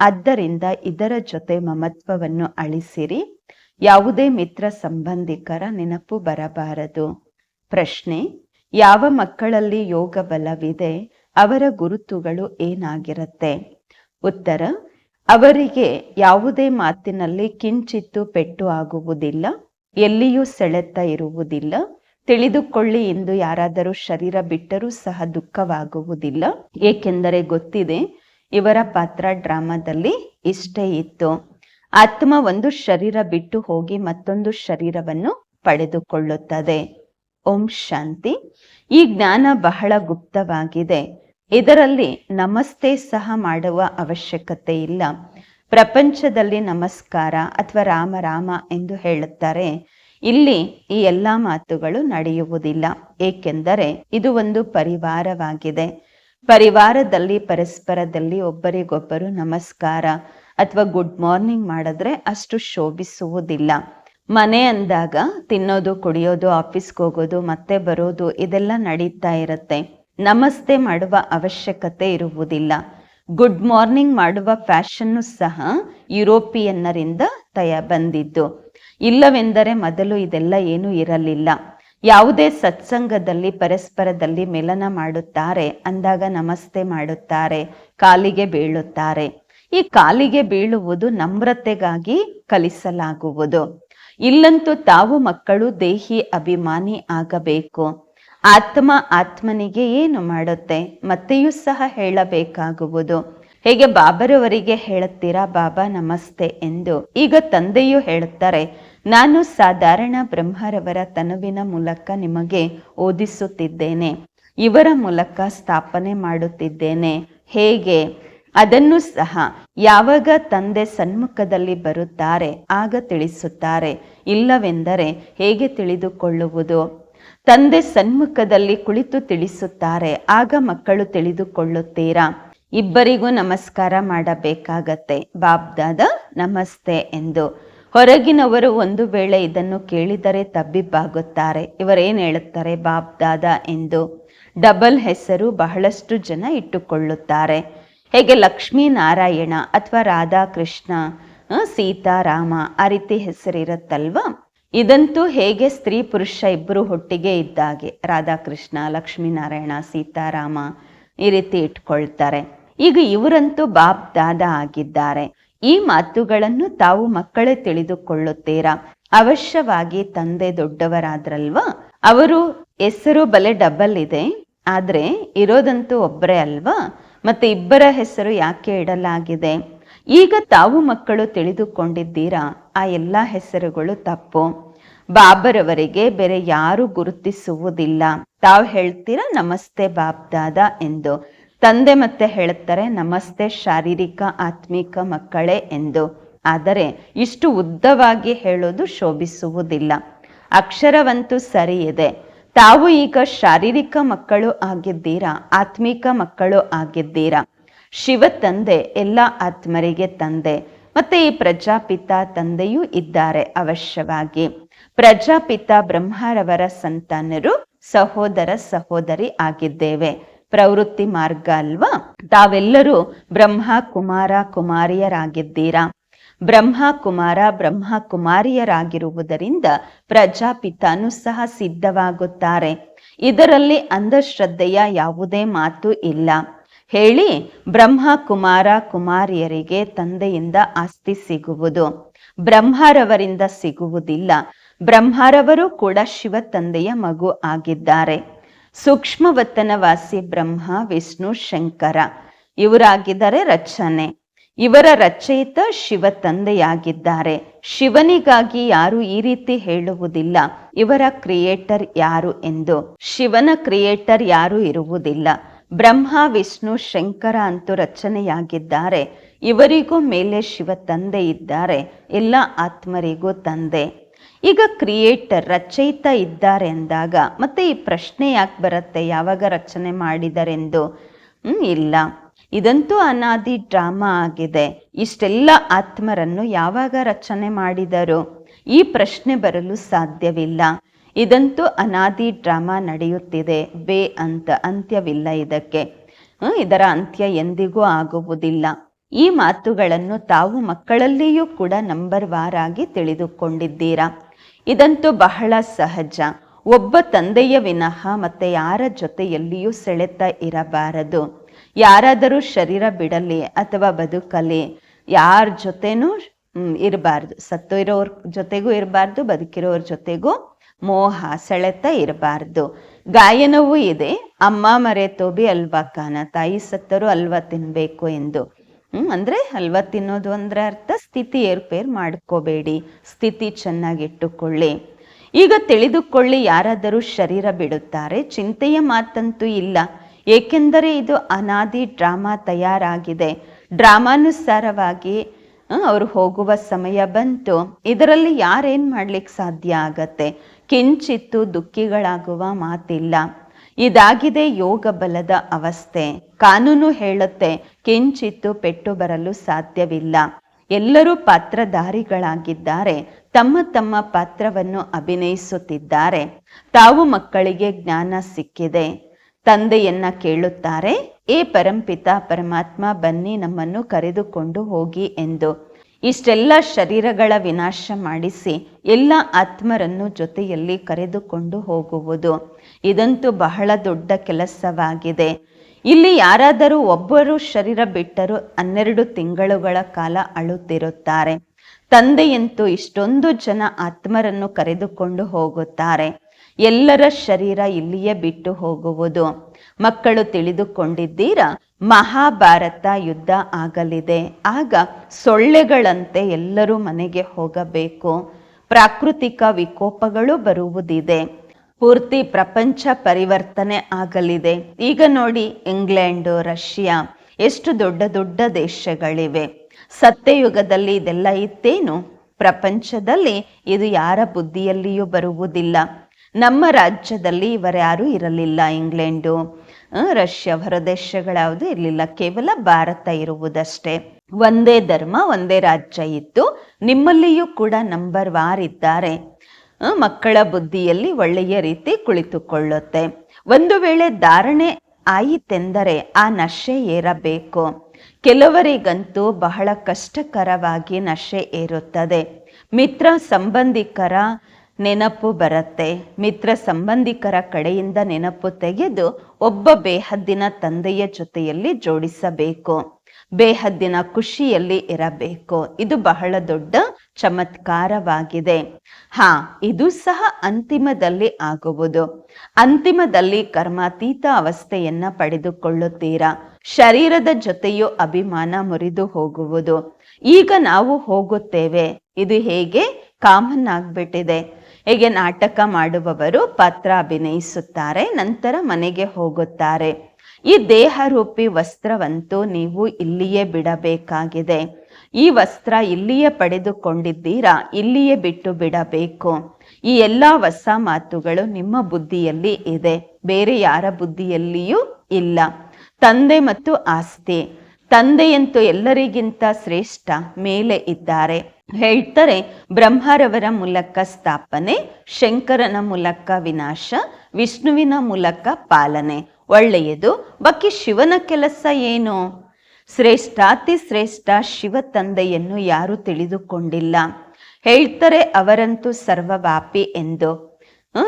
ಆದ್ದರಿಂದ ಇದರ ಜೊತೆ ಮಮತ್ವವನ್ನು ಅಳಿಸಿರಿ. ಯಾವುದೇ ಮಿತ್ರ ಸಂಬಂಧಿಕರ ನೆನಪು ಬರಬಾರದು. ಪ್ರಶ್ನೆ, ಯಾವ ಮಕ್ಕಳಲ್ಲಿ ಯೋಗ ಬಲವಿದೆ? ಅವರ ಗುರುತುಗಳು ಏನಾಗಿರುತ್ತೆ? ಉತ್ತರ, ಅವರಿಗೆ ಯಾವುದೇ ಮಾತಿನಲ್ಲಿ ಕಿಂಚಿತ್ತು ಪೆಟ್ಟು ಆಗುವುದಿಲ್ಲ, ಎಲ್ಲಿಯೂ ಸೆಳೆತ ಇರುವುದಿಲ್ಲ, ತಿಳಿದುಕೊಳ್ಳಿ ಎಂದು ಯಾರಾದರೂ ಶರೀರ ಬಿಟ್ಟರೂ ಸಹ ದುಃಖವಾಗುವುದಿಲ್ಲ. ಏಕೆಂದರೆ ಗೊತ್ತಿದೆ ಇವರ ಪಾತ್ರ ಡ್ರಾಮಾದಲ್ಲಿ ಇಷ್ಟೇ ಇತ್ತು. ಆತ್ಮ ಒಂದು ಶರೀರ ಬಿಟ್ಟು ಹೋಗಿ ಮತ್ತೊಂದು ಶರೀರವನ್ನು ಪಡೆದುಕೊಳ್ಳುತ್ತದೆ. ಓಂ ಶಾಂತಿ. ಈ ಜ್ಞಾನ ಬಹಳ ಗುಪ್ತವಾಗಿದೆ. ಇದರಲ್ಲಿ ನಮಸ್ತೆ ಸಹ ಮಾಡುವ ಅವಶ್ಯಕತೆ ಇಲ್ಲ. ಪ್ರಪಂಚದಲ್ಲಿ ನಮಸ್ಕಾರ ಅಥವಾ ರಾಮ ರಾಮ ಎಂದು ಹೇಳುತ್ತಾರೆ. ಇಲ್ಲಿ ಈ ಎಲ್ಲ ಮಾತುಗಳು ನಡೆಯುವುದಿಲ್ಲ. ಏಕೆಂದರೆ ಇದು ಒಂದು ಪರಿವಾರವಾಗಿದೆ. ಪರಿವಾರದಲ್ಲಿ, ಪರಸ್ಪರದಲ್ಲಿ ಒಬ್ಬರಿಗೊಬ್ಬರು ನಮಸ್ಕಾರ ಅಥವಾ ಗುಡ್ ಮಾರ್ನಿಂಗ್ ಮಾಡಿದ್ರೆ ಅಷ್ಟು ಶೋಭಿಸುವುದಿಲ್ಲ. ಮನೆ ಅಂದಾಗ ತಿನ್ನೋದು, ಕುಡಿಯೋದು ಆಫೀಸ್ಗೆ ಹೋಗೋದು, ಮತ್ತೆ ಬರೋದು ಇದೆಲ್ಲ ನಡೀತಾ ಇರುತ್ತೆ. ನಮಸ್ತೆ ಮಾಡುವ ಅವಶ್ಯಕತೆ ಇರುವುದಿಲ್ಲ. ಗುಡ್ ಮಾರ್ನಿಂಗ್ ಮಾಡುವ ಫ್ಯಾಷನ್ನು ಸಹ ಯುರೋಪಿಯನ್ನರಿಂದ ತಯ ಬಂದಿದ್ದು. ಇಲ್ಲವೆಂದರೆ ಮೊದಲು ಇದೆಲ್ಲ ಏನೂ ಇರಲಿಲ್ಲ. ಯಾವುದೇ ಸತ್ಸಂಗದಲ್ಲಿ, ಪರಸ್ಪರದಲ್ಲಿ ಮಿಲನ ಮಾಡುತ್ತಾರೆ, ಅಂದಾಗ ನಮಸ್ತೆ ಮಾಡುತ್ತಾರೆ, ಕಾಲಿಗೆ ಬೀಳುತ್ತಾರೆ. ಈ ಕಾಲಿಗೆ ಬೀಳುವುದು ನಮ್ರತೆಗಾಗಿ ಕಲಿಸಲಾಗುವುದು. ಇಲ್ಲಂತೂ ತಾವು ಮಕ್ಕಳು ದೇಹಿ ಅಭಿಮಾನಿ ಆಗಬೇಕು. ಆತ್ಮ ಆತ್ಮನಿಗೆ ಏನು ಮಾಡುತ್ತೆ? ಮತ್ತೆಯೂ ಸಹ ಹೇಳಬೇಕಾಗುವುದು. ಹೇಗೆ ಬಾಬರವರಿಗೆ ಹೇಳುತ್ತೀರಾ, ಬಾಬಾ ನಮಸ್ತೆ ಎಂದು. ಈಗ ತಂದೆಯು ಹೇಳುತ್ತಾರೆ ನಾನು ಸಾಧಾರಣ ಬ್ರಹ್ಮರವರ ತನುವಿನ ಮೂಲಕ ನಿಮಗೆ ಓದಿಸುತ್ತಿದ್ದೇನೆ. ಇವರ ಮೂಲಕ ಸ್ಥಾಪನೆ ಮಾಡುತ್ತಿದ್ದೇನೆ. ಹೇಗೆ? ಅದನ್ನು ಸಹ ಯಾವಾಗ ತಂದೆ ಸನ್ಮುಖದಲ್ಲಿ ಬರುತ್ತಾರೆ ಆಗ ತಿಳಿಸುತ್ತಾರೆ. ಇಲ್ಲವೆಂದರೆ ಹೇಗೆ ತಿಳಿದುಕೊಳ್ಳುವುದು? ತಂದೆ ಸನ್ಮುಖದಲ್ಲಿ ಕುಳಿತು ತಿಳಿಸುತ್ತಾರೆ, ಆಗ ಮಕ್ಕಳು ತಿಳಿದುಕೊಳ್ಳುತ್ತೀರಾ? ಇಬ್ಬರಿಗೂ ನಮಸ್ಕಾರ ಮಾಡಬೇಕಾಗತ್ತೆ. ಬಾಬ್ದಾದ ನಮಸ್ತೆ ಎಂದು. ಹೊರಗಿನವರು ಒಂದು ವೇಳೆ ಇದನ್ನು ಕೇಳಿದರೆ ತಬ್ಬಿಬ್ಬಾಗುತ್ತಾರೆ. ಇವರೇನು ಹೇಳುತ್ತಾರೆ? ಬಾಬ್ ದಾದ ಎಂದು ಡಬಲ್ ಹೆಸರು ಬಹಳಷ್ಟು ಜನ ಇಟ್ಟುಕೊಳ್ಳುತ್ತಾರೆ. ಹೇಗೆ ಲಕ್ಷ್ಮೀನಾರಾಯಣ ಅಥವಾ ರಾಧಾಕೃಷ್ಣ ಸೀತಾರಾಮ ಆ ರೀತಿ ಹೆಸರಿರುತ್ತಲ್ವಾ? ಇದಂತೂ ಹೇಗೆ ಸ್ತ್ರೀ ಪುರುಷ ಇಬ್ಬರು ಒಟ್ಟಿಗೆ ಇದ್ದಾಗೆ? ರಾಧಾಕೃಷ್ಣ ಲಕ್ಷ್ಮೀನಾರಾಯಣ ಸೀತಾರಾಮ ಈ ರೀತಿ ಇಟ್ಕೊಳ್ತಾರೆ ಈಗ ಇವರಂತೂ ಬಾಪ್ ದಾದ ಆಗಿದ್ದಾರೆ. ಈ ಮಾತುಗಳನ್ನು ತಾವು ಮಕ್ಕಳೇ ತಿಳಿದುಕೊಳ್ಳುತ್ತೀರಾ? ಅವಶ್ಯವಾಗಿ ತಂದೆ ದೊಡ್ಡವರಾದ್ರಲ್ವಾ? ಅವರು ಹೆಸರು ಬಲೆ ಡಬಲ್ ಇದೆ, ಆದ್ರೆ ಇರೋದಂತೂ ಒಬ್ಬರೇ ಅಲ್ವಾ? ಮತ್ತೆ ಇಬ್ಬರ ಹೆಸರು ಯಾಕೆ ಇಡಲಾಗಿದೆ? ಈಗ ತಾವು ಮಕ್ಕಳು ತಿಳಿದುಕೊಂಡಿದ್ದೀರಾ? ಆ ಎಲ್ಲ ಹೆಸರುಗಳು ತಪ್ಪು. ಬಾಬರವರಿಗೆ ಬೇರೆ ಯಾರು ಗುರುತಿಸುವುದಿಲ್ಲ. ತಾವು ಹೇಳ್ತೀರಾ ನಮಸ್ತೆ ಬಾಬ್ದಾದ ಎಂದು. ತಂದೆ ಮತ್ತೆ ಹೇಳುತ್ತಾರೆ ನಮಸ್ತೆ ಶಾರೀರಿಕ, ಆತ್ಮಿಕ ಮಕ್ಕಳೇ ಎಂದು. ಆದರೆ ಇಷ್ಟು ಉದ್ದವಾಗಿ ಹೇಳೋದು ಶೋಭಿಸುವುದಿಲ್ಲ. ಅಕ್ಷರವಂತೂ ಸರಿ ಇದೆ. ತಾವು ಈಗ ಶಾರೀರಿಕ ಮಕ್ಕಳು ಆಗಿದ್ದೀರಾ, ಆತ್ಮಿಕ ಮಕ್ಕಳು ಆಗಿದ್ದೀರಾ? ಶಿವ ತಂದೆ, ಎಲ್ಲ ಆತ್ಮರಿಗೆ ತಂದೆ. ಮತ್ತೆ ಈ ಪ್ರಜಾಪಿತ ತಂದೆಯೂ ಇದ್ದಾರೆ ಅವಶ್ಯವಾಗಿ. ಪ್ರಜಾಪಿತ ಬ್ರಹ್ಮರವರ ಸಂತಾನರು, ಸಹೋದರ ಸಹೋದರಿ ಆಗಿದ್ದೇವೆ. ಪ್ರವೃತ್ತಿ ಮಾರ್ಗ ಅಲ್ವಾ? ತಾವೆಲ್ಲರೂ ಬ್ರಹ್ಮ, ಕುಮಾರ, ಕುಮಾರಿಯರಾಗಿದ್ದೀರಾ? ಬ್ರಹ್ಮ, ಕುಮಾರ, ಬ್ರಹ್ಮ, ಕುಮಾರಿಯರಾಗಿರುವುದರಿಂದ ಪ್ರಜಾಪಿತಾನು ಸಹ ಸಿದ್ಧವಾಗುತ್ತಾರೆ. ಇದರಲ್ಲಿ ಅಂಧಶ್ರದ್ಧೆಯ ಯಾವುದೇ ಮಾತು ಇಲ್ಲ. ಹೇಳಿ, ಬ್ರಹ್ಮ, ಕುಮಾರ, ಕುಮಾರಿಯರಿಗೆ ತಂದೆಯಿಂದ ಆಸ್ತಿ ಸಿಗುವುದು. ಬ್ರಹ್ಮರವರಿಂದ ಸಿಗುವುದಿಲ್ಲ. ಬ್ರಹ್ಮರವರು ಕೂಡ ಶಿವ ತಂದೆಯ ಮಗು ಆಗಿದ್ದಾರೆ. ಸೂಕ್ಷ್ಮವತನವಾಸಿ ಬ್ರಹ್ಮ, ವಿಷ್ಣು, ಶಂಕರ. ಇವರಾಗಿದ್ದಾರೆ ರಚನೆ ಇವರ ರಚಯಿತ ಶಿವ ತಂದೆಯಾಗಿದ್ದಾರೆ. ಶಿವನಿಗಾಗಿ ಯಾರು ಈ ರೀತಿ ಹೇಳುವುದಿಲ್ಲ. ಇವರ ಕ್ರಿಯೇಟರ್ ಯಾರು ಎಂದು. ಶಿವನ ಕ್ರಿಯೇಟರ್ ಯಾರು ಇರುವುದಿಲ್ಲ. ಬ್ರಹ್ಮ, ವಿಷ್ಣು, ಶಂಕರ ಅಂತೂ ರಚನೆಯಾಗಿದ್ದಾರೆ. ಇವರಿಗೂ ಮೇಲೆ ಶಿವ ತಂದೆ ಇದ್ದಾರೆ. ಎಲ್ಲ ಆತ್ಮರಿಗೂ ತಂದೆ. ಈಗ ಕ್ರಿಯೇಟರ್ ರಚಯಿತ ಇದ್ದಾರೆ ಅಂದಾಗ ಮತ್ತೆ ಈ ಪ್ರಶ್ನೆ ಯಾಕೆ ಬರುತ್ತೆ? ಯಾವಾಗ ರಚನೆ ಮಾಡಿದರೆಂದು? ಇಲ್ಲ. ಇದಂತೂ ಅನಾದಿ ಡ್ರಾಮಾ ಆಗಿದೆ. ಇಷ್ಟೆಲ್ಲ ಆತ್ಮರನ್ನು ಯಾವಾಗ ರಚನೆ ಮಾಡಿದರು? ಈ ಪ್ರಶ್ನೆ ಬರಲು ಸಾಧ್ಯವಿಲ್ಲ. ಇದಂತೂ ಅನಾದಿ ಡ್ರಾಮಾ ನಡೆಯುತ್ತಿದೆ. ಬೇ ಅಂತ ಅಂತ್ಯವಿಲ್ಲ ಇದಕ್ಕೆ. ಇದರ ಅಂತ್ಯ ಎಂದಿಗೂ ಆಗುವುದಿಲ್ಲ. ಈ ಮಾತುಗಳನ್ನು ತಾವು ಮಕ್ಕಳಲ್ಲಿಯೂ ಕೂಡ ನಂಬರ್ ವಾರಾಗಿ ತಿಳಿದುಕೊಂಡಿದ್ದೀರಾ? ಇದಂತೂ ಬಹಳ ಸಹಜ. ಒಬ್ಬ ತಂದೆಯ ವಿನಃ ಮತ್ತೆ ಯಾರ ಜೊತೆಯಲ್ಲಿಯೂ ಸೆಳೆತ ಇರಬಾರದು. ಯಾರಾದರೂ ಶರೀರ ಬಿಡಲಿ ಅಥವಾ ಬದುಕಲಿ, ಯಾರ ಜೊತೆನೂ ಇರಬಾರ್ದು. ಸತ್ತೋರೋರ್ ಜೊತೆಗೂ ಇರಬಾರ್ದು, ಬದುಕಿರೋರ ಜೊತೆಗೂ ಮೋಹ, ಸೆಳೆತ ಇರಬಾರ್ದು. ಗಾಯನವೂ ಇದೆ. ಅಮ್ಮ ಮರೆ ತೋಬಿ ಅಲ್ವಾ ಕಾನ, ತಾಯಿ ಸತ್ತರೂ ಅಲ್ವಾ ತಿನ್ಬೇಕು ಎಂದು. ಅಂದ್ರೆ ಹಲ್ವ ತಿನ್ನೋದು ಅಂದ್ರೆ ಅರ್ಥ. ಸ್ಥಿತಿ ಏರ್ಪೇರ್ ಮಾಡ್ಕೋಬೇಡಿ. ಸ್ಥಿತಿ ಚೆನ್ನಾಗಿಟ್ಟುಕೊಳ್ಳಿ ಈಗ ತಿಳಿದುಕೊಳ್ಳಿ ಯಾರಾದರೂ ಶರೀರ ಬಿಡುತ್ತಾರೆ. ಚಿಂತೆಯ ಮಾತಂತೂ ಇಲ್ಲ. ಏಕೆಂದರೆ ಇದು ಅನಾದಿ ಡ್ರಾಮಾ ತಯಾರಾಗಿದೆ. ಡ್ರಾಮಾನುಸಾರವಾಗಿ ಅವರು ಹೋಗುವ ಸಮಯ ಬಂತು. ಇದರಲ್ಲಿ ಯಾರೇನು ಮಾಡ್ಲಿಕ್ಕೆ ಸಾಧ್ಯ ಆಗತ್ತೆ? ಕಿಂಚಿತ್ತು ದುಃಖಿಗಳಾಗುವ ಮಾತಿಲ್ಲ. ಇದಾಗಿದೆ ಯೋಗ ಬಲದ ಅವಸ್ಥೆ. ಕಾನೂನು ಹೇಳುತ್ತೆ, ಕಿಂಚಿತ್ತು ಪೆಟ್ಟು ಬರಲು ಸಾಧ್ಯವಿಲ್ಲ. ಎಲ್ಲರೂ ಪಾತ್ರಧಾರಿಗಳಾಗಿದ್ದಾರೆ, ತಮ್ಮ ತಮ್ಮ ಪಾತ್ರವನ್ನು ಅಭಿನಯಿಸುತ್ತಿದ್ದಾರೆ. ತಾವು ಮಕ್ಕಳಿಗೆ ಜ್ಞಾನ ಸಿಕ್ಕಿದೆ. ತಂದೆಯನ್ನ ಕೇಳುತ್ತಾರೆ, ಏ ಪರಂಪಿತ, ಪರಮಾತ್ಮ, ಬನ್ನಿ ನಮ್ಮನ್ನು ಕರೆದುಕೊಂಡು ಹೋಗಿ ಎಂದು. ಇಷ್ಟೆಲ್ಲ ಶರೀರಗಳ ವಿನಾಶ ಮಾಡಿಸಿ, ಎಲ್ಲ ಆತ್ಮರನ್ನು ಜೊತೆಯಲ್ಲಿ ಕರೆದುಕೊಂಡು ಹೋಗುವುದು. ಇದಂತೂ ಬಹಳ ದೊಡ್ಡ ಕೆಲಸವಾಗಿದೆ. ಇಲ್ಲಿ ಯಾರಾದರೂ ಒಬ್ಬರು ಶರೀರ ಬಿಟ್ಟರೂ ಹನ್ನೆರಡು ತಿಂಗಳುಗಳ ಕಾಲ ಅಳುತ್ತಿರುತ್ತಾರೆ. ತಂದೆಯಂತೂ ಇಷ್ಟೊಂದು ಜನ ಆತ್ಮರನ್ನು ಕರೆದುಕೊಂಡು ಹೋಗುತ್ತಾರೆ. ಎಲ್ಲರ ಶರೀರ ಇಲ್ಲಿಯೇ ಬಿಟ್ಟು ಹೋಗುವುದು. ಮಕ್ಕಳು ತಿಳಿದುಕೊಂಡಿದ್ದೀರಾ? ಮಹಾಭಾರತ ಯುದ್ಧ ಆಗಲಿದೆ. ಆಗ ಸೊಳ್ಳೆಗಳಂತೆ ಎಲ್ಲರೂ ಮನೆಗೆ ಹೋಗಬೇಕು. ಪ್ರಾಕೃತಿಕ ವಿಕೋಪಗಳು ಬರುವುದಿದೆ. ಪೂರ್ತಿ ಪ್ರಪಂಚ ಪರಿವರ್ತನೆ ಆಗಲಿದೆ. ಈಗ ನೋಡಿ ಇಂಗ್ಲೆಂಡು, ರಷ್ಯಾ, ಎಷ್ಟು ದೊಡ್ಡ ದೊಡ್ಡ ದೇಶಗಳಿವೆ. ಸತ್ಯಯುಗದಲ್ಲಿ ಇದೆಲ್ಲ ಇತ್ತೇನು? ಪ್ರಪಂಚದಲ್ಲಿ ಇದು ಯಾರ ಬುದ್ಧಿಯಲ್ಲಿಯೂ ಬರುವುದಿಲ್ಲ. ನಮ್ಮ ರಾಜ್ಯದಲ್ಲಿ ಇವರ್ಯಾರೂ ಇರಲಿಲ್ಲ ಇಂಗ್ಲೆಂಡು. ರಷ್ಯಾ ಹೊರದೇಶಗಳ್ಯಾವುದು ಇರಲಿಲ್ಲ. ಕೇವಲ ಭಾರತ ಇರುವುದಷ್ಟೇ. ಒಂದೇ ಧರ್ಮ, ಒಂದೇ ರಾಜ್ಯ ಇತ್ತು. ನಿಮ್ಮಲ್ಲಿಯೂ ಕೂಡ ನಂಬರ್ ವಾರ್ ಇದ್ದಾರೆ. ಮಕ್ಕಳ ಬುದ್ಧಿಯಲ್ಲಿ ಒಳ್ಳೆಯ ರೀತಿ ಕುಳಿತುಕೊಳ್ಳುತ್ತೆ. ಒಂದು ವೇಳೆ ಧಾರಣೆ ಆಯಿತೆಂದರೆ ಆ ನಶೆ ಏರಬೇಕು. ಕೆಲವರಿಗಂತೂ ಬಹಳ ಕಷ್ಟಕರವಾಗಿ ನಶೆ ಏರುತ್ತದೆ. ಮಿತ್ರ ಸಂಬಂಧಿಕರ ನೆನಪು ಬರುತ್ತೆ. ಮಿತ್ರ ಸಂಬಂಧಿಕರ ಕಡೆಯಿಂದ ನೆನಪು ತೆಗೆದು ಒಬ್ಬ ಬೇಹದ್ದಿನ ತಂದೆಯ ಜೊತೆಯಲ್ಲಿ ಜೋಡಿಸಬೇಕು. ಬೇಹದ್ದಿನ ಖುಷಿಯಲ್ಲಿ ಇರಬೇಕು. ಇದು ಬಹಳ ದೊಡ್ಡ ಚಮತ್ಕಾರವಾಗಿದೆ. ಹಾ, ಇದು ಸಹ ಅಂತಿಮದಲ್ಲಿ ಆಗುವುದು. ಅಂತಿಮದಲ್ಲಿ ಕರ್ಮಾತೀತ ಅವಸ್ಥೆಯನ್ನ ಪಡೆದುಕೊಳ್ಳುತ್ತೀರಾ? ಶರೀರದ ಜೊತೆಯೂ ಅಭಿಮಾನ ಮುರಿದು ಹೋಗುವುದು. ಈಗ ನಾವು ಹೋಗುತ್ತೇವೆ. ಇದು ಹೇಗೆ? ಕಾಮನ್ ಆಗ್ಬಿಟ್ಟಿದೆ ಹೇಗೆ ನಾಟಕ ಮಾಡುವವರು ಪಾತ್ರ ಅಭಿನಯಿಸುತ್ತಾರೆ, ನಂತರ ಮನೆಗೆ ಹೋಗುತ್ತಾರೆ. ಈ ದೇಹರೂಪಿ ವಸ್ತ್ರವಂತೂ ನೀವು ಇಲ್ಲಿಯೇ ಬಿಡಬೇಕಾಗಿದೆ. ಈ ವಸ್ತ್ರ ಇಲ್ಲಿಯೇ ಪಡೆದುಕೊಂಡಿದ್ದೀರಾ? ಇಲ್ಲಿಯೇ ಬಿಟ್ಟು ಬಿಡಬೇಕು. ಈ ಎಲ್ಲ ಹೊಸ ಮಾತುಗಳು ನಿಮ್ಮ ಬುದ್ಧಿಯಲ್ಲಿ ಇದೆ. ಬೇರೆ ಯಾರ ಬುದ್ಧಿಯಲ್ಲಿಯೂ ಇಲ್ಲ. ತಂದೆ ಮತ್ತು ಆಸ್ತಿ. ತಂದೆಯಂತೂ ಎಲ್ಲರಿಗಿಂತ ಶ್ರೇಷ್ಠ ಮೇಲೆ ಇದ್ದಾರೆ. ಹೇಳ್ತಾರೆ, ಬ್ರಹ್ಮರವರ ಮೂಲಕ ಸ್ಥಾಪನೆ, ಶಂಕರನ ಮೂಲಕ ವಿನಾಶ, ವಿಷ್ಣುವಿನ ಮೂಲಕ ಪಾಲನೆ. ಒಳ್ಳೆಯದು. ಬಾಕಿ ಶಿವನ ಕೆಲಸ ಏನು? ಶ್ರೇಷ್ಠಾತಿ ಶ್ರೇಷ್ಠ ಶಿವ ತಂದೆಯನ್ನು ಯಾರು ತಿಳಿದುಕೊಂಡಿಲ್ಲ. ಹೇಳ್ತಾರೆ ಅವರಂತೂ ಸರ್ವವ್ಯಾಪಿ ಎಂದು.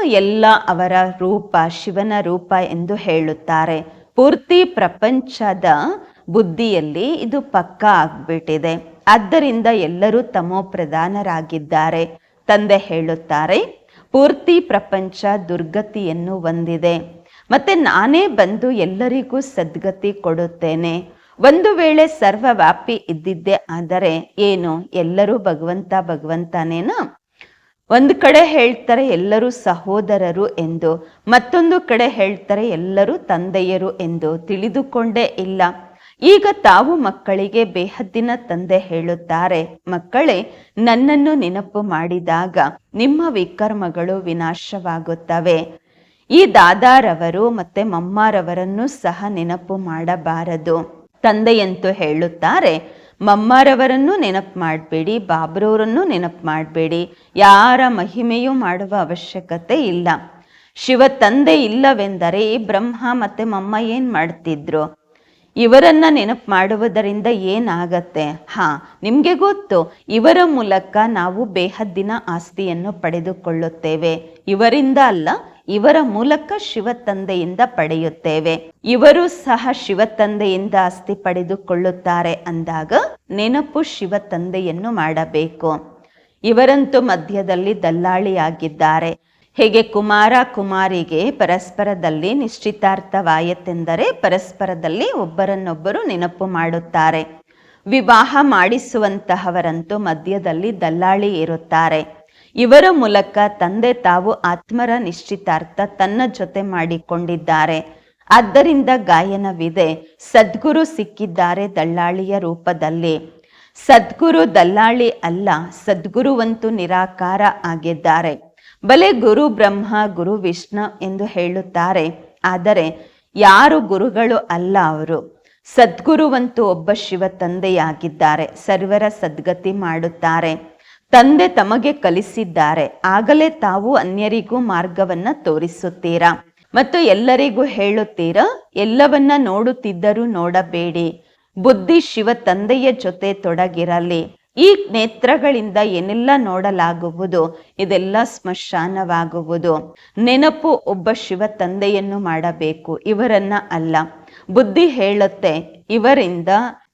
ಎಲ್ಲ ಅವರ ರೂಪ ಶಿವನ ರೂಪ ಎಂದು ಹೇಳುತ್ತಾರೆ. ಪೂರ್ತಿ ಪ್ರಪಂಚದ ಬುದ್ಧಿಯಲ್ಲಿ ಇದು ಪಕ್ಕ ಆಗ್ಬಿಟ್ಟಿದೆ. ಆದ್ದರಿಂದ ಎಲ್ಲರೂ ತಮೋ ಪ್ರಧಾನರಾಗಿದ್ದಾರೆ. ತಂದೆ ಹೇಳುತ್ತಾರೆ, ಪೂರ್ತಿ ಪ್ರಪಂಚ ದುರ್ಗತಿಯನ್ನು ಹೊಂದಿದೆ. ಮತ್ತೆ ನಾನೇ ಬಂದು ಎಲ್ಲರಿಗೂ ಸದ್ಗತಿ ಕೊಡುತ್ತೇನೆ. ಒಂದು ವೇಳೆ ಸರ್ವವ್ಯಾಪಿ ಇದ್ದಿದ್ದೆ ಆದರೆ ಏನು? ಎಲ್ಲರೂ ಭಗವಂತ ಭಗವಂತನೇನಾ? ಒಂದು ಕಡೆ ಹೇಳ್ತಾರೆ ಎಲ್ಲರೂ ಸಹೋದರರು ಎಂದು, ಮತ್ತೊಂದು ಕಡೆ ಹೇಳ್ತಾರೆ ಎಲ್ಲರೂ ತಂದೆಯರು ಎಂದು ತಿಳಿದುಕೊಂಡೇ ಇಲ್ಲ. ಈಗ ತಾವು ಮಕ್ಕಳಿಗೆ ಬೇಹದ್ದಿನ ತಂದೆ ಹೇಳುತ್ತಾರೆ. ಮಕ್ಕಳೇ, ನನ್ನನ್ನು ನೆನಪು ಮಾಡಿದಾಗ ನಿಮ್ಮ ವಿಕರ್ಮಗಳು ವಿನಾಶವಾಗುತ್ತವೆ. ಈ ದಾದಾರವರು ಮತ್ತೆ ಮಮ್ಮಾರವರನ್ನು ಸಹ ನೆನಪು ಮಾಡಬಾರದು. ತಂದೆಯಂತೂ ಹೇಳುತ್ತಾರೆ, ಮಮ್ಮಾರವರನ್ನು ನೆನಪು ಮಾಡಬೇಡಿ ಬಾಬ್ರವರನ್ನು ನೆನಪು ಮಾಡಬೇಡಿ. ಯಾರ ಮಹಿಮೆಯೂ ಮಾಡುವ ಅವಶ್ಯಕತೆ ಇಲ್ಲ. ಶಿವ ತಂದೆ ಇಲ್ಲವೆಂದರೆ ಬ್ರಹ್ಮ ಮತ್ತೆ ಮಮ್ಮ ಏನ್ ಮಾಡ್ತಿದ್ರು? ಇವರನ್ನ ನೆನಪು ಮಾಡುವುದರಿಂದ ಏನಾಗತ್ತೆ? ಹಾ, ನಿಮ್ಗೆ ಗೊತ್ತು, ಇವರ ಮೂಲಕ ನಾವು ಬೇಹದ್ದಿನ ಆಸ್ತಿಯನ್ನು ಪಡೆದುಕೊಳ್ಳುತ್ತೇವೆ. ಇವರಿಂದ ಅಲ್ಲ ಇವರ ಮೂಲಕ ಶಿವ ತಂದೆಯಿಂದ ಪಡೆಯುತ್ತೇವೆ. ಇವರು ಸಹ ಶಿವ ತಂದೆಯಿಂದ ಆಸ್ತಿ ಪಡೆದುಕೊಳ್ಳುತ್ತಾರೆ ಅಂದಾಗ ನೆನಪು ಶಿವ ತಂದೆಯನ್ನು ಮಾಡಬೇಕು. ಇವರಂತೂ ಮಧ್ಯದಲ್ಲಿ ದಲ್ಲಾಳಿಯಾಗಿದ್ದಾರೆ. ಹೇಗೆ ಕುಮಾರ ಕುಮಾರಿಗೆ ಪರಸ್ಪರದಲ್ಲಿ ನಿಶ್ಚಿತಾರ್ಥವಾಯತೆಂದರೆ ಪರಸ್ಪರದಲ್ಲಿ ಒಬ್ಬರನ್ನೊಬ್ಬರು ನೆನಪು ಮಾಡುತ್ತಾರೆ. ವಿವಾಹ ಮಾಡಿಸುವಂತಹವರಂತೂ ಮಧ್ಯದಲ್ಲಿ ದಲ್ಲಾಳಿ ಇರುತ್ತಾರೆ. ಇವರ ಮೂಲಕ ತಂದೆ ತಾವು ಆತ್ಮರ ನಿಶ್ಚಿತಾರ್ಥ ತನ್ನ ಜೊತೆ ಮಾಡಿಕೊಂಡಿದ್ದಾರೆ. ಆದ್ದರಿಂದ ಗಾಯನವಿದೆ. ಸದ್ಗುರು ಸಿಕ್ಕಿದ್ದಾರೆ ದಲ್ಲಾಳಿಯ ರೂಪದಲ್ಲಿ. ಸದ್ಗುರು ದಲ್ಲಾಳಿ ಅಲ್ಲ, ಸದ್ಗುರುವಂತೂ ನಿರಾಕಾರ ಆಗಿದ್ದಾರೆ. ಬಲೆ ಗುರು ಬ್ರಹ್ಮ, ಗುರು ವಿಷ್ಣು ಎಂದು ಹೇಳುತ್ತಾರೆ. ಆದರೆ ಯಾರು ಗುರುಗಳು ಅಲ್ಲ ಅವರು? ಸದ್ಗುರುವಂತೂ ಒಬ್ಬ ಶಿವ ತಂದೆಯಾಗಿದ್ದಾರೆ. ಸರ್ವರ ಸದ್ಗತಿ ಮಾಡುತ್ತಾರೆ. ತಂದೆ ತಮಗೆ ಕಲಿಸಿದ್ದಾರೆ. ಆಗಲೇ ತಾವು ಅನ್ಯರಿಗೂ ಮಾರ್ಗವನ್ನ ತೋರಿಸುತ್ತೀರಾ? ಮತ್ತು ಎಲ್ಲರಿಗೂ ಹೇಳುತ್ತೀರಾ? ಎಲ್ಲವನ್ನ ನೋಡುತ್ತಿದ್ದರೂ ನೋಡಬೇಡಿ. ಬುದ್ಧಿ ಶಿವ ತಂದೆಯ ಜೊತೆ ತೊಡಗಿರಲಿ. ಈ ನೇತ್ರಗಳಿಂದ ಏನೆಲ್ಲ ನೋಡಲಾಗುವುದು? ಇದೆಲ್ಲ ಸ್ಮಶಾನವಾಗುವುದು. ನೆನಪು ಒಬ್ಬ ಶಿವ ತಂದೆಯನ್ನು ಮಾಡಬೇಕು. ಇವರನ್ನ ಅಲ್ಲ. ಬುದ್ಧಿ ಹೇಳುತ್ತೆ, ಇವರಿಂದ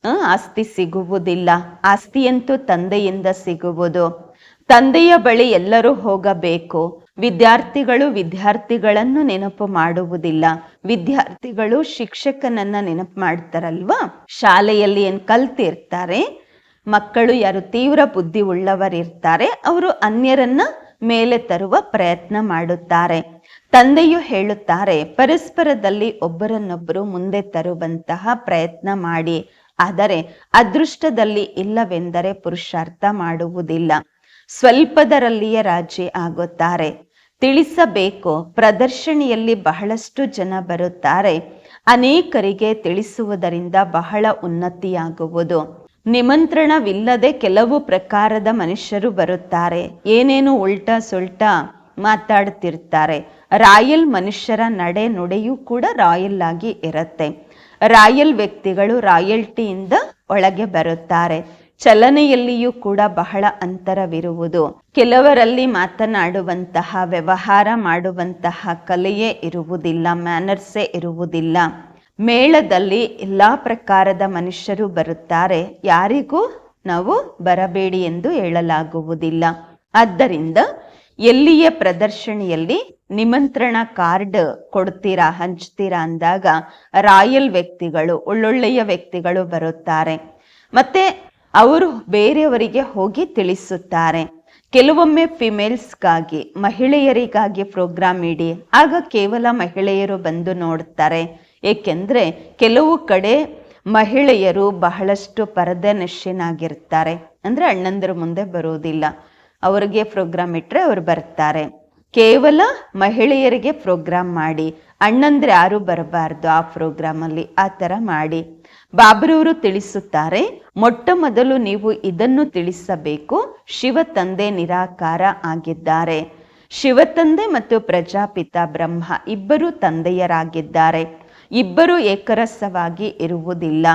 ಆಸ್ತಿ ಸಿಗುವುದಿಲ್ಲ. ಆಸ್ತಿಯಂತೂ ತಂದೆಯಿಂದ ಸಿಗುವುದು. ತಂದೆಯ ಬಳಿ ಎಲ್ಲರೂ ಹೋಗಬೇಕು. ವಿದ್ಯಾರ್ಥಿಗಳು ವಿದ್ಯಾರ್ಥಿಗಳನ್ನು ನೆನಪು ಮಾಡುವುದಿಲ್ಲ. ವಿದ್ಯಾರ್ಥಿಗಳು ಶಿಕ್ಷಕನನ್ನ ನೆನಪು ಮಾಡ್ತಾರಲ್ವಾ? ಶಾಲೆಯಲ್ಲಿ ಏನ್ ಕಲ್ತಿರ್ತಾರೆ? ಮಕ್ಕಳು ಯಾರು ತೀವ್ರ ಬುದ್ಧಿ ಉಳ್ಳವರಿರ್ತಾರೆ. ಅವರು ಅನ್ಯರನ್ನ ಮೇಲೆ ತರುವ ಪ್ರಯತ್ನ ಮಾಡುತ್ತಾರೆ. ತಂದೆಯು ಹೇಳುತ್ತಾರೆ, ಪರಸ್ಪರದಲ್ಲಿ ಒಬ್ಬರನ್ನೊಬ್ಬರು ಮುಂದೆ ತರುವಂತಹ ಪ್ರಯತ್ನ ಮಾಡಿ. ಆದರೆ ಅದೃಷ್ಟದಲ್ಲಿ ಇಲ್ಲವೆಂದರೆ ಪುರುಷಾರ್ಥ ಮಾಡುವುದಿಲ್ಲ. ಸ್ವಲ್ಪದರಲ್ಲಿಯೇ ರಾಜಿ ಆಗುತ್ತಾರೆ. ತಿಳಿಸಬೇಕು, ಪ್ರದರ್ಶನಿಯಲ್ಲಿ ಬಹಳಷ್ಟು ಜನ ಬರುತ್ತಾರೆ. ಅನೇಕರಿಗೆ ತಿಳಿಸುವುದರಿಂದ ಬಹಳ ಉನ್ನತಿಯಾಗುವುದು. ನಿಮಂತ್ರಣವಿಲ್ಲದೆ ಕೆಲವು ಪ್ರಕಾರದ ಮನುಷ್ಯರು ಬರುತ್ತಾರೆ. ಏನೇನು ಉಲ್ಟಾ ಸುಲ್ಟ ಮಾತಾಡ್ತಿರ್ತಾರೆ. ರಾಯಲ್ ಮನುಷ್ಯರ ನಡೆ ನುಡೆಯೂ ಕೂಡ ರಾಯಲ್ ಆಗಿ ಇರುತ್ತೆ. ರಾಯಲ್ ವ್ಯಕ್ತಿಗಳು ರಾಯಲ್ಟಿಯಿಂದ ಒಳಗೆ ಬರುತ್ತಾರೆ. ಚಲನೆಯಲ್ಲಿಯೂ ಕೂಡ ಬಹಳ ಅಂತರವಿರುವುದು. ಕೆಲವರಲ್ಲಿ ಮಾತನಾಡುವಂತಹ, ವ್ಯವಹಾರ ಮಾಡುವಂತಹ ಕಲೆಯೇ ಇರುವುದಿಲ್ಲ, ಮ್ಯಾನರ್ಸೇ ಇರುವುದಿಲ್ಲ. ಮೇಳದಲ್ಲಿ ಎಲ್ಲ ಪ್ರಕಾರದ ಮನುಷ್ಯರು ಬರುತ್ತಾರೆ. ಯಾರಿಗೂ ನಾವು ಬರಬೇಡಿ ಎಂದು ಹೇಳಲಾಗುವುದಿಲ್ಲ. ಆದ್ದರಿಂದ ಎಲ್ಲಿಯ ಪ್ರದರ್ಶನಿಯಲ್ಲಿ ನಿಮಂತ್ರಣ ಕಾರ್ಡ್ ಕೊಡ್ತೀರಾ, ಹಂಚ್ತೀರಾ ಅಂದಾಗ ರಾಯಲ್ ವ್ಯಕ್ತಿಗಳು, ಒಳ್ಳೊಳ್ಳೆಯ ವ್ಯಕ್ತಿಗಳು ಬರುತ್ತಾರೆ. ಮತ್ತೆ ಅವರು ಬೇರೆಯವರಿಗೆ ಹೋಗಿ ತಿಳಿಸುತ್ತಾರೆ. ಕೆಲವೊಮ್ಮೆ ಫಿಮೇಲ್ಸ್ಗಾಗಿ, ಮಹಿಳೆಯರಿಗಾಗಿ ಪ್ರೋಗ್ರಾಮ್ ಇಡಿ. ಆಗ ಕೇವಲ ಮಹಿಳೆಯರು ಬಂದು ನೋಡ್ತಾರೆ. ಏಕೆಂದರೆ ಕೆಲವು ಕಡೆ ಮಹಿಳೆಯರು ಬಹಳಷ್ಟು ಪರದನಶ್ಯನಾಗಿರ್ತಾರೆ ಅಂದರೆ ಅಣ್ಣಂದರ ಮುಂದೆ ಬರೋದಿಲ್ಲ ಅವರಿಗೆ ಪ್ರೋಗ್ರಾಮ್ ಇಟ್ಟರೆ ಅವ್ರು ಬರ್ತಾರೆ. ಕೇವಲ ಮಹಿಳೆಯರಿಗೆ ಪ್ರೋಗ್ರಾಮ್ ಮಾಡಿ, ಅಣ್ಣಂದ್ರೆ ಯಾರು ಬರಬಾರ್ದು ಆ ಪ್ರೋಗ್ರಾಮಲ್ಲಿ, ಆ ಥರ ಮಾಡಿ. ಬಾಬ್ರವರು ತಿಳಿಸುತ್ತಾರೆ, ಮೊಟ್ಟ ಮೊದಲು ನೀವು ಇದನ್ನು ತಿಳಿಸಬೇಕು. ಶಿವ ತಂದೆ ನಿರಾಕಾರ ಆಗಿದ್ದಾರೆ. ಶಿವ ತಂದೆ ಮತ್ತು ಪ್ರಜಾಪಿತ ಬ್ರಹ್ಮ ಇಬ್ಬರು ತಂದೆಯರಾಗಿದ್ದಾರೆ. ಇಬ್ಬರು ಏಕರಸವಾಗಿ ಇರುವುದಿಲ್ಲ.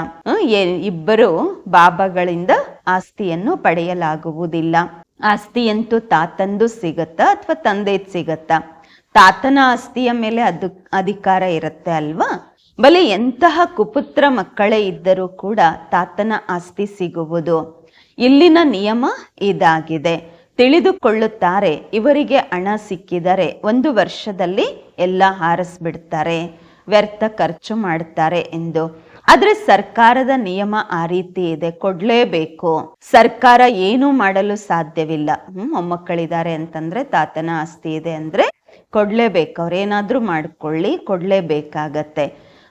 ಇಬ್ಬರು ಬಾಬಾಗಳಿಂದ ಆಸ್ತಿಯನ್ನು ಪಡೆಯಲಾಗುವುದಿಲ್ಲ. ಆಸ್ತಿಯಂತೂ ತಾತಂದು ಸಿಗತ್ತಾ ಅಥವಾ ತಂದೆದ್ ಸಿಗತ್ತಾ? ತಾತನ ಆಸ್ತಿಯ ಮೇಲೆ ಅದು ಅಧಿಕಾರ ಇರುತ್ತೆ ಅಲ್ವಾ? ಬಲೆ ಎಂತಹ ಕುಪುತ್ರ ಮಕ್ಕಳೇ ಇದ್ದರೂ ಕೂಡ ತಾತನ ಆಸ್ತಿ ಸಿಗುವುದು. ಇಲ್ಲಿನ ನಿಯಮ ಇದಾಗಿದೆ. ತಿಳಿದುಕೊಳ್ಳುತ್ತಾರೆ, ಇವರಿಗೆ ಹಣ ಸಿಕ್ಕಿದರೆ ಒಂದು ವರ್ಷದಲ್ಲಿ ಎಲ್ಲ ಹಾರಿಸ್ಬಿಡ್ತಾರೆ. ವ್ಯರ್ಥ ಖರ್ಚು ಮಾಡ್ತಾರೆ ಎಂದು. ಆದ್ರೆ ಸರ್ಕಾರದ ನಿಯಮ ಆ ರೀತಿ ಇದೆ, ಕೊಡ್ಲೇಬೇಕು. ಸರ್ಕಾರ ಏನು ಮಾಡಲು ಸಾಧ್ಯವಿಲ್ಲ. ಹ್ಮ್, ಮೊಮ್ಮಕ್ಕಳಿದ್ದಾರೆ ಅಂತಂದ್ರೆ ತಾತನ ಆಸ್ತಿ ಇದೆ ಅಂದ್ರೆ ಕೊಡ್ಲೇಬೇಕು. ಅವ್ರೇನಾದ್ರೂ ಮಾಡ್ಕೊಳ್ಳಿ, ಕೊಡ್ಲೇಬೇಕಾಗತ್ತೆ.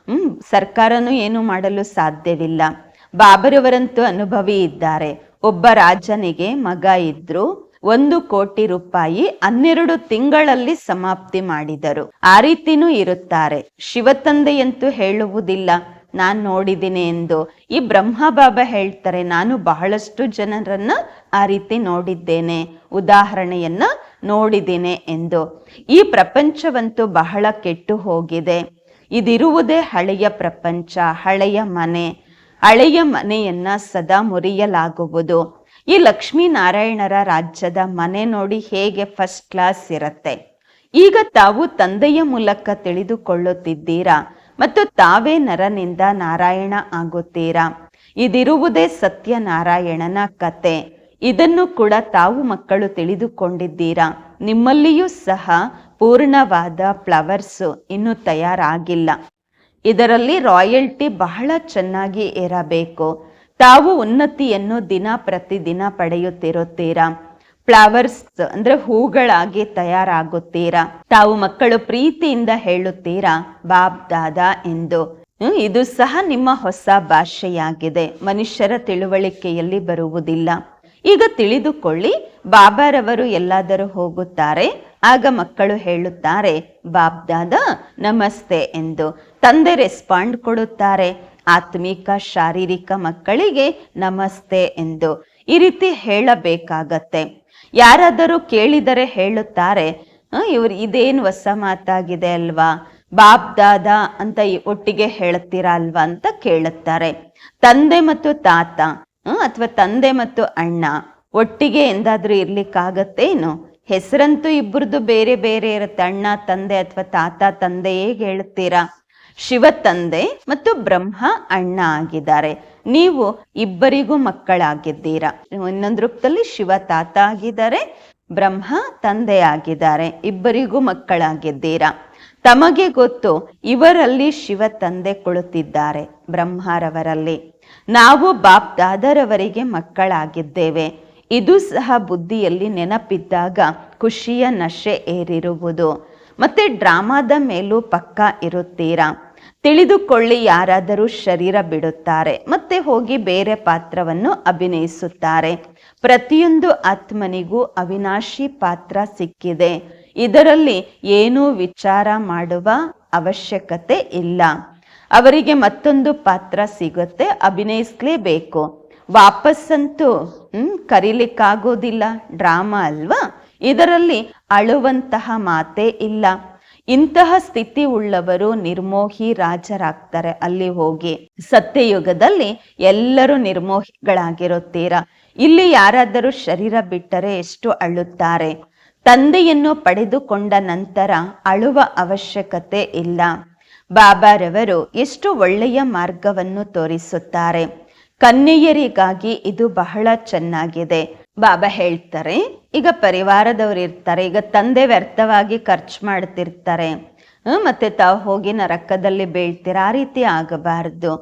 ಹ್ಮ್, ಸರ್ಕಾರನು ಏನು ಮಾಡಲು ಸಾಧ್ಯವಿಲ್ಲ. ಬಾಬರವರಂತೂ ಅನುಭವಿ ಇದ್ದಾರೆ. ಒಬ್ಬ ರಾಜನಿಗೆ ಮಗ ಇದ್ರು, ಒಂದು ಕೋಟಿ ರೂಪಾಯಿ ಹನ್ನೆರಡು ತಿಂಗಳಲ್ಲಿ ಸಮಾಪ್ತಿ ಮಾಡಿದರು. ಆ ರೀತಿನೂ ಇರುತ್ತಾರೆ. ಶಿವತಂದೆಯಂತೂ ಹೇಳುವುದಿಲ್ಲ. ನಾನ್ ನೋಡಿದ್ದೀನಿ ಎಂದು ಈ ಬ್ರಹ್ಮ ಬಾಬಾ ಹೇಳ್ತಾರೆ, ನಾನು ಬಹಳಷ್ಟು ಜನರನ್ನು ಆ ರೀತಿ ನೋಡಿದ್ದೇನೆ, ಉದಾಹರಣೆಯನ್ನು ನೋಡಿದ್ದೇನೆ ಎಂದು. ಈ ಪ್ರಪಂಚವಂತೂ ಬಹಳ ಕೆಟ್ಟು ಹೋಗಿದೆ. ಇದಿರುವುದೇ ಹಳೆಯ ಪ್ರಪಂಚ, ಹಳೆಯ ಮನೆ. ಹಳೆಯ ಮನೆಯನ್ನ ಸದಾ ಮುರಿಯಲಾಗುವುದು. ಈ ಲಕ್ಷ್ಮೀನಾರಾಯಣರ ರಾಜ್ಯದ ಮನೆ ನೋಡಿ ಹೇಗೆ ಫಸ್ಟ್ ಕ್ಲಾಸ್ ಇರುತ್ತೆ. ಈಗ ತಾವು ತಂದೆಯ ಮೂಲಕ ತಿಳಿದುಕೊಳ್ಳುತ್ತಿದ್ದೀರಾ? ಮತ್ತು ತಾವೇ ನರನಿಂದ ನಾರಾಯಣ ಆಗುತ್ತೀರಾ? ಇದಿರುವುದೇ ಸತ್ಯನಾರಾಯಣನ ಕತೆ. ಇದನ್ನು ಕೂಡ ತಾವು ಮಕ್ಕಳು ತಿಳಿದುಕೊಂಡಿದ್ದೀರಾ? ನಿಮ್ಮಲ್ಲಿಯೂ ಸಹ ಪೂರ್ಣವಾದ ಫ್ಲವರ್ಸ್ ಇನ್ನೂ ತಯಾರಾಗಿಲ್ಲ. ಇದರಲ್ಲಿ ರಾಯಲ್ಟಿ ಬಹಳ ಚೆನ್ನಾಗಿ ಇರಬೇಕು ತಾವು ಉನ್ನತಿಯನ್ನು ದಿನ ಪ್ರತಿದಿನ ಪಡೆಯುತ್ತಿರುತ್ತೀರಾ? ಫ್ಲವರ್ಸ್, ಅಂದ್ರೆ ಹೂಗಳಾಗಿ ತಯಾರಾಗುತ್ತೀರಾ? ತಾವು ಮಕ್ಕಳು ಪ್ರೀತಿಯಿಂದ ಹೇಳುತ್ತೀರಾ ಬಾಬ್ ದಾದಾ ಎಂದು? ಇದು ಸಹ ನಿಮ್ಮ ಹೊಸ ಭಾಷೆಯಾಗಿದೆ. ಮನುಷ್ಯರ ತಿಳುವಳಿಕೆಯಲ್ಲಿ ಬರುವುದಿಲ್ಲ. ಈಗ ತಿಳಿದುಕೊಳ್ಳಿ, ಬಾಬಾರವರು ಎಲ್ಲಾದರೂ ಹೋಗುತ್ತಾರೆ, ಆಗ ಮಕ್ಕಳು ಹೇಳುತ್ತಾರೆ ಬಾಬ್ ದಾದ, ನಮಸ್ತೆ ಎಂದು. ತಂದೆ ರೆಸ್ಪಾಂಡ್ ಕೊಡುತ್ತಾರೆ, ಆತ್ಮಿಕ, ಶಾರೀರಿಕ ಮಕ್ಕಳಿಗೆ ನಮಸ್ತೆ ಎಂದು. ಈ ರೀತಿ ಹೇಳಬೇಕಾಗತ್ತೆ. ಯಾರಾದರೂ ಕೇಳಿದರೆ ಹೇಳುತ್ತಾರೆ ಇವ್ರು ಇದೇನು ಹೊಸ ಮಾತಾಗಿದೆ ಅಲ್ವಾ? ಬಾಪ್ ದಾದ ಅಂತ ಒಟ್ಟಿಗೆ ಹೇಳುತ್ತೀರಾ ಅಲ್ವಾ? ಅಂತ ಕೇಳುತ್ತಾರೆ. ತಂದೆ ಮತ್ತು ತಾತ ಅಥವಾ ತಂದೆ ಮತ್ತು ಅಣ್ಣ, ಒಟ್ಟಿಗೆ ಎಂದಾದ್ರೂ ಇರ್ಲಿಕ್ಕಾಗತ್ತೇನು? ಹೆಸರಂತೂ ಇಬ್ಬರದು ಬೇರೆ ಬೇರೆ ಇರುತ್ತೆ. ಅಣ್ಣ ತಂದೆ ಅಥವಾ ತಾತ ತಂದೆ ಹೇಗೆ ಹೇಳ್ತೀರಾ ಶಿವ ತಂದೆ ಮತ್ತು ಬ್ರಹ್ಮ ಅಣ್ಣ ಆಗಿದ್ದಾರೆ. ನೀವು ಇಬ್ಬರಿಗೂ ಮಕ್ಕಳಾಗಿದ್ದೀರಾ. ಇನ್ನೊಂದು ರೂಪದಲ್ಲಿ ಶಿವ ತಾತ ಆಗಿದ್ದಾರೆ ಬ್ರಹ್ಮ ತಂದೆ ಆಗಿದ್ದಾರೆ ಇಬ್ಬರಿಗೂ ಮಕ್ಕಳಾಗಿದ್ದೀರಾ. ತಮಗೆ ಗೊತ್ತು, ಇವರಲ್ಲಿ ಶಿವ ತಂದೆ ಕುಳಿತಿದ್ದಾರೆ ಬ್ರಹ್ಮರವರಲ್ಲಿ. ನಾವು ಬಾಪ್ ದಾದರವರಿಗೆ ಮಕ್ಕಳಾಗಿದ್ದೇವೆ. ಇದು ಸಹ ಬುದ್ಧಿಯಲ್ಲಿ ನೆನಪಿದ್ದಾಗ ಖುಷಿಯ ನಶೆ ಏರಿರುವುದು. ಮತ್ತೆ ಡ್ರಾಮಾದ ಮೇಲೂ ಪಕ್ಕ ಇರುತ್ತೀರಾ. ತಿಳಿದುಕೊಳ್ಳಿ ಯಾರಾದರೂ ಶರೀರ ಬಿಡುತ್ತಾರೆ, ಮತ್ತೆ ಹೋಗಿ ಬೇರೆ ಪಾತ್ರವನ್ನು ಅಭಿನಯಿಸುತ್ತಾರೆ. ಪ್ರತಿಯೊಂದು ಆತ್ಮನಿಗೂ ಅವಿನಾಶಿ ಪಾತ್ರ ಸಿಕ್ಕಿದೆ. ಇದರಲ್ಲಿ ಏನೂ ವಿಚಾರ ಮಾಡುವ ಅವಶ್ಯಕತೆ ಇಲ್ಲ. ಅವರಿಗೆ ಮತ್ತೊಂದು ಪಾತ್ರ ಸಿಗುತ್ತೆ, ಅಭಿನಯಿಸ್ಲೇಬೇಕು. ವಾಪಸ್ಸಂತೂ, ಹ್ಮ್, ಕರೀಲಿಕ್ಕಾಗೋದಿಲ್ಲ, ಡ್ರಾಮಾ ಅಲ್ವಾ? ಇದರಲ್ಲಿ ಅಳುವಂತಹ ಮಾತೇ ಇಲ್ಲ. ಇಂತಹ ಸ್ಥಿತಿ ಉಳ್ಳವರು ನಿರ್ಮೋಹಿ ರಾಜರಾಗ್ತಾರೆ. ಅಲ್ಲಿ ಹೋಗಿ ಸತ್ಯಯುಗದಲ್ಲಿ ಎಲ್ಲರೂ ನಿರ್ಮೋಹಿಗಳಾಗಿರುತ್ತೀರಾ? ಇಲ್ಲಿ ಯಾರಾದರೂ ಶರೀರ ಬಿಟ್ಟರೆ ಎಷ್ಟು ಅಳುತ್ತಾರೆ? ತಂದೆಯನ್ನು ಪಡೆದುಕೊಂಡ ನಂತರ ಅಳುವ ಅವಶ್ಯಕತೆ ಇಲ್ಲ. ಬಾಬಾರವರು ಎಷ್ಟು ಒಳ್ಳೆಯ ಮಾರ್ಗವನ್ನು ತೋರಿಸುತ್ತಾರೆ. ಕನ್ಯೆಯರಿಗಾಗಿ ಇದು ಬಹಳ ಚೆನ್ನಾಗಿದೆ. ಬಾಬಾ ಹೇಳ್ತಾರೆ, ಈಗ ಪರಿವಾರದವ್ರು ಇರ್ತಾರೆ, ಈಗ ತಂದೆ ವ್ಯರ್ಥವಾಗಿ ಖರ್ಚು ಮಾಡ್ತಿರ್ತಾರೆ. ಮತ್ತೆ ತಾವು ಹೋಗಿ ನರಕದಲ್ಲಿ ಬೀಳ್ತೀರ? ಆ ರೀತಿ ಆಗಬಾರ್ದು.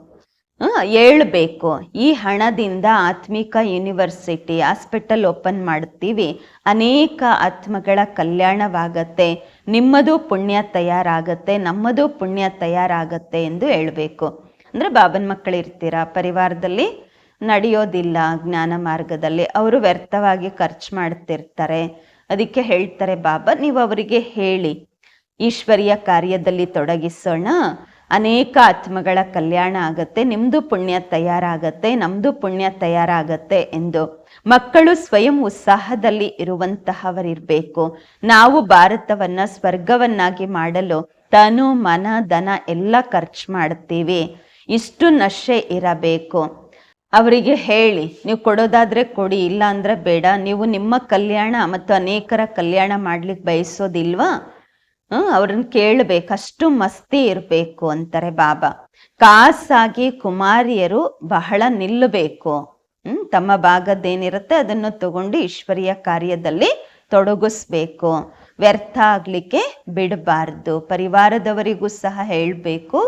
ಹೇಳಬೇಕು. ಈ ಹಣದಿಂದ ಆತ್ಮಿಕ ಯೂನಿವರ್ಸಿಟಿ, ಹಾಸ್ಪಿಟಲ್ ಓಪನ್ ಮಾಡ್ತೀವಿ. ಅನೇಕ ಆತ್ಮಗಳ ಕಲ್ಯಾಣವಾಗತ್ತೆ. ನಿಮ್ಮದು ಪುಣ್ಯ ತಯಾರಾಗತ್ತೆ, ನಮ್ಮದು ಪುಣ್ಯ ತಯಾರಾಗತ್ತೆ ಎಂದು ಹೇಳಬೇಕು. ಅಂದರೆ ಬಾಬನ ಮಕ್ಕಳು ಇರ್ತೀರಾ ಪರಿವಾರದಲ್ಲಿ? ನಡೆಯೋದಿಲ್ಲ ಜ್ಞಾನ ಮಾರ್ಗದಲ್ಲಿ. ಅವರು ವ್ಯರ್ಥವಾಗಿ ಖರ್ಚು ಮಾಡ್ತಿರ್ತಾರೆ. ಅದಕ್ಕೆ ಹೇಳ್ತಾರೆ, ಬಾಬಾ, ನೀವು ಅವರಿಗೆ ಹೇಳಿ. ಈಶ್ವರಿಯ ಕಾರ್ಯದಲ್ಲಿ ತೊಡಗಿಸೋಣ. ಅನೇಕ ಆತ್ಮಗಳ ಕಲ್ಯಾಣ ಆಗತ್ತೆ. ನಿಮ್ಮದು ಪುಣ್ಯ ತಯಾರಾಗತ್ತೆ. ನಮ್ಮದು ಪುಣ್ಯ ತಯಾರಾಗತ್ತೆ ಎಂದು. ಮಕ್ಕಳು ಸ್ವಯಂ ಉತ್ಸಾಹದಲ್ಲಿ ಇರುವಂತಹವರಿರ್ಬೇಕು. ನಾವು ಭಾರತವನ್ನ ಸ್ವರ್ಗವನ್ನಾಗಿ ಮಾಡಲು ತನು, ಮನ, ಧನ ಎಲ್ಲ ಖರ್ಚು ಮಾಡ್ತೀವಿ. ಇಷ್ಟು ನಶೆ ಇರಬೇಕು. ಅವರಿಗೆ ಹೇಳಿ, ನೀವು ಕೊಡೋದಾದರೆ ಕೊಡಿ ಇಲ್ಲ ಅಂದರೆ ಬೇಡ. ನೀವು ನಿಮ್ಮ ಕಲ್ಯಾಣ ಮತ್ತು ಅನೇಕರ ಕಲ್ಯಾಣ ಮಾಡ್ಲಿಕ್ಕೆ ಬಯಸೋದಿಲ್ವಾ? ಅವ್ರನ್ನ ಕೇಳಬೇಕು, ಅಷ್ಟು ಮಸ್ತಿ ಇರಬೇಕು ಅಂತಾರೆ ಬಾಬಾ. ಕಾಸಾಗಿ ಕುಮಾರಿಯರು ಬಹಳ ನಿಲ್ಲಬೇಕು. ಹ್ಮ್ ತಮ್ಮ ಭಾಗದ್ದೇನಿರುತ್ತೆ ಅದನ್ನು ತಗೊಂಡು ಈಶ್ವರಿಯ ಕಾರ್ಯದಲ್ಲಿ ತೊಡಗಿಸ್ಬೇಕು. ವ್ಯರ್ಥ ಆಗ್ಲಿಕ್ಕೆ ಬಿಡಬಾರ್ದು. ಪರಿವಾರದವರಿಗೂ ಸಹ ಹೇಳಬೇಕು.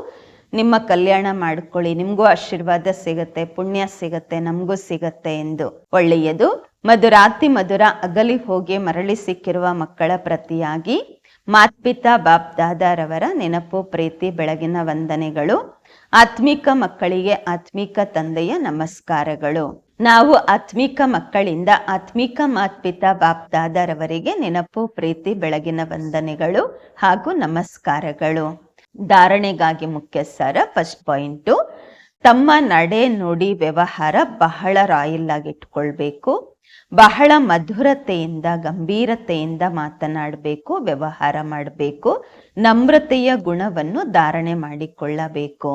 ನಿಮ್ಮ ಕಲ್ಯಾಣ ಮಾಡ್ಕೊಳ್ಳಿ. ನಿಮಗೂ ಆಶೀರ್ವಾದ ಸಿಗತ್ತೆ, ಪುಣ್ಯ ಸಿಗತ್ತೆ, ನಮಗೂ ಸಿಗತ್ತೆ ಎಂದು. ಒಳ್ಳೆಯದು. ಮಧುರಾತಿ ಮಧುರ ಅಗಲಿ ಹೋಗಿ ಮರಳಿ ಸಿಕ್ಕಿರುವ ಮಕ್ಕಳ ಪ್ರತಿಯಾಗಿ ಮಾತ್ಪಿತಾ ಬಾಪ್ ದಾದಾರವರ ನೆನಪು, ಪ್ರೀತಿ, ಬೆಳಗಿನ ವಂದನೆಗಳು. ಆತ್ಮಿಕ ಮಕ್ಕಳಿಗೆ ಆತ್ಮಿಕ ತಂದೆಯ ನಮಸ್ಕಾರಗಳು. ನಾವು ಆತ್ಮಿಕ ಮಕ್ಕಳಿಂದ ಆತ್ಮಿಕ ಮಾತ್ಪಿತ ಬಾಪ್ದಾದರವರಿಗೆ ನೆನಪು, ಪ್ರೀತಿ, ಬೆಳಗಿನ ವಂದನೆಗಳು ಹಾಗೂ ನಮಸ್ಕಾರಗಳು. ಧಾರಣೆಗಾಗಿ ಮುಖ್ಯ ಸರ ಫಸ್ಟ್ ಪಾಯಿಂಟು ತಮ್ಮ ನಡೆ ನುಡಿ ವ್ಯವಹಾರ ಬಹಳ ರಾಯಲ್ ಆಗಿ ಇಟ್ಕೊಳ್ಬೇಕು ಬಹಳ ಮಧುರತೆಯಿಂದ, ಗಂಭೀರತೆಯಿಂದ ಮಾತನಾಡಬೇಕು, ವ್ಯವಹಾರ ಮಾಡಬೇಕು, ನಮ್ರತೆಯ ಗುಣವನ್ನು ಧಾರಣೆ ಮಾಡಿಕೊಳ್ಳಬೇಕು.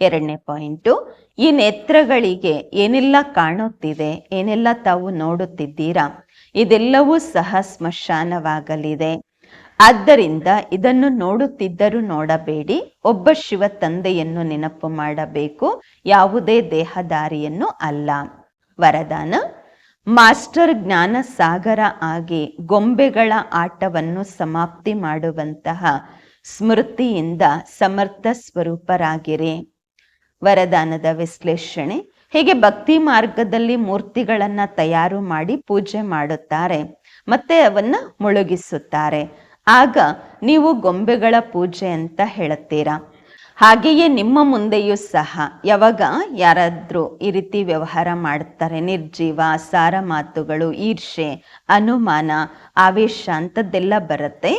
ಎರಡನೇ ಪಾಯಿಂಟು ಈ ನೇತ್ರಗಳಿಗೆ ಏನೆಲ್ಲ ಕಾಣುತ್ತಿದೆ, ಏನೆಲ್ಲ ತಾವು ನೋಡುತ್ತಿದ್ದೀರಾ, ಇದೆಲ್ಲವೂ ಸಹ ಸ್ಮಶಾನವಾಗಲಿದೆ. ಆದ್ದರಿಂದ ಇದನ್ನು ನೋಡುತ್ತಿದ್ದರೂ ನೋಡಬೇಡಿ, ಒಬ್ಬ ಶಿವ ತಂದೆಯನ್ನು ನೆನಪು ಮಾಡಬೇಕು, ಯಾವುದೇ ದೇಹದಾರಿಯನ್ನು ಅಲ್ಲ. ವರದಾನ, ಮಾಸ್ಟರ್ ಜ್ಞಾನ ಸಾಗರ ಆಗಿ ಗೊಂಬೆಗಳ ಆಟವನ್ನು ಸಮಾಪ್ತಿ ಮಾಡುವಂತಹ ಸ್ಮೃತಿಯಿಂದ ಸಮರ್ಥ ಸ್ವರೂಪರಾಗಿರಿ. ವರದಾನದ ವಿಶ್ಲೇಷಣೆ, ಹೀಗೆ ಭಕ್ತಿ ಮಾರ್ಗದಲ್ಲಿ ಮೂರ್ತಿಗಳನ್ನು ತಯಾರು ಮಾಡಿ ಪೂಜೆ ಮಾಡುತ್ತಾರೆ, ಮತ್ತೆ ಅವನ್ನ ಮುಳುಗಿಸುತ್ತಾರೆ. ಆಗ ನೀವು ಗೊಂಬೆಗಳ ಪೂಜೆ ಅಂತ ಹೇಳುತ್ತೀರಾ? ಹಾಗೆಯೇ ನಿಮ್ಮ ಮುಂದೆಯೂ ಸಹ. ಯಾವಾಗ ಯಾರಾದರೂ ಈ ರೀತಿ ವ್ಯವಹಾರ ಮಾಡ್ತಾರೆ ನಿರ್ಜೀವ, ಸಾರ ಮಾತುಗಳು ಈರ್ಷೆ ಅನುಮಾನ, ಆವೇಶ ಅಂಥದ್ದೆಲ್ಲ ಬರುತ್ತೆ.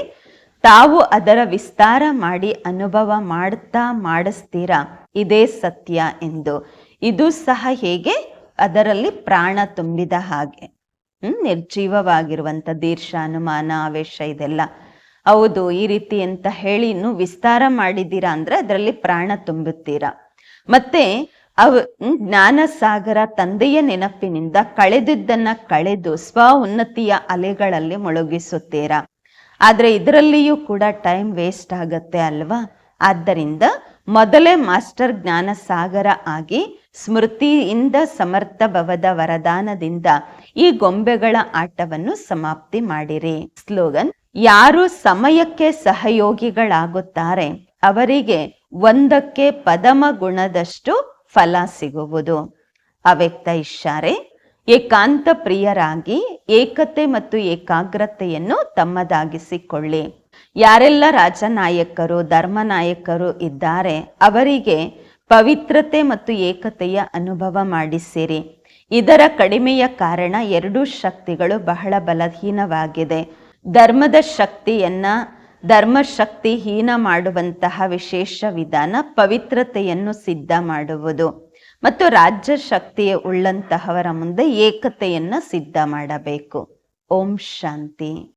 ತಾವು ಅದರ ವಿಸ್ತಾರ ಮಾಡಿ ಅನುಭವ ಮಾಡ್ತಾ ಮಾಡಿಸ್ತೀರಾ? ಇದೇ ಸತ್ಯ ಎಂದು. ಇದು ಸಹ ಹೇಗೆ? ಅದರಲ್ಲಿ ಪ್ರಾಣ ತುಂಬಿದ ಹಾಗೆ. ಹ್ಮ್ ನಿರ್ಜೀವವಾಗಿರುವಂತ ದೀರ್ಷ, ಅನುಮಾನ, ಆವೇಶ ಇದೆಲ್ಲ. ಹೌದು, ಈ ರೀತಿ ಅಂತ ಹೇಳಿ ಇನ್ನು ವಿಸ್ತಾರ ಮಾಡಿದ್ದೀರಾ ಅಂದ್ರೆ ಅದರಲ್ಲಿ ಪ್ರಾಣ ತುಂಬುತ್ತೀರಾ. ಮತ್ತೆ ಅವ ಜ್ಞಾನ ಸಾಗರ ತಂದೆಯ ನೆನಪಿನಿಂದ ಕಳೆದಿದ್ದನ್ನ ಕಳೆದು ಸ್ವ ಉನ್ನತಿಯ ಅಲೆಗಳಲ್ಲಿ ಮುಳುಗಿಸುತ್ತೀರಾ. ಆದ್ರೆ ಇದರಲ್ಲಿಯೂ ಕೂಡ ಟೈಮ್ ವೇಸ್ಟ್ ಆಗತ್ತೆ ಅಲ್ವಾ. ಆದ್ದರಿಂದ ಮೊದಲೇ ಮಾಸ್ಟರ್ ಜ್ಞಾನ ಸಾಗರ ಆಗಿ ಸ್ಮೃತಿಯಿಂದ ಸಮರ್ಥ ಭವದ ವರದಾನದಿಂದ ಈ ಗೊಂಬೆಗಳ ಆಟವನ್ನು ಸಮಾಪ್ತಿ ಮಾಡಿರಿ. ಸ್ಲೋಗನ್ ಯಾರು ಸಮಯಕ್ಕೆ ಸಹಯೋಗಿಗಳಾಗುತ್ತಾರೆ ಅವರಿಗೆ ಒಂದಕ್ಕೆ ಪದಮ ಗುಣದಷ್ಟು ಫಲ ಸಿಗುವುದು. ಅವ್ಯಕ್ತ ಇಷಾರೆ ಏಕಾಂತ ಪ್ರಿಯರಾಗಿ ಏಕತೆ ಮತ್ತು ಏಕಾಗ್ರತೆಯನ್ನು ತಮ್ಮದಾಗಿಸಿಕೊಳ್ಳಿ. ಯಾರೆಲ್ಲ ರಾಜನಾಯಕರು, ಧರ್ಮನಾಯಕರು ಇದ್ದಾರೆ, ಅವರಿಗೆ ಪವಿತ್ರತೆ ಮತ್ತು ಏಕತೆಯ ಅನುಭವ ಮಾಡಿಸಿರಿ. ಇದರ ಕಡಿಮೆಯ ಕಾರಣ ಎರಡೂ ಶಕ್ತಿಗಳು ಬಹಳ ಬಲಹೀನವಾಗಿದೆ. ಧರ್ಮದ ಶಕ್ತಿಯನ್ನ, ಧರ್ಮ ಶಕ್ತಿ ಹೀನ ಮಾಡುವಂತಹ ವಿಶೇಷ ವಿಧಾನ ಪವಿತ್ರತೆಯನ್ನು ಸಿದ್ಧ ಮಾಡುವುದು. ಮತ್ತು ರಾಜ್ಯ ಶಕ್ತಿಯ ಉಳ್ಳಂತಹವರ ಮುಂದೆ ಏಕತೆಯನ್ನು ಸಿದ್ಧ ಮಾಡಬೇಕು. ಓಂ ಶಾಂತಿ.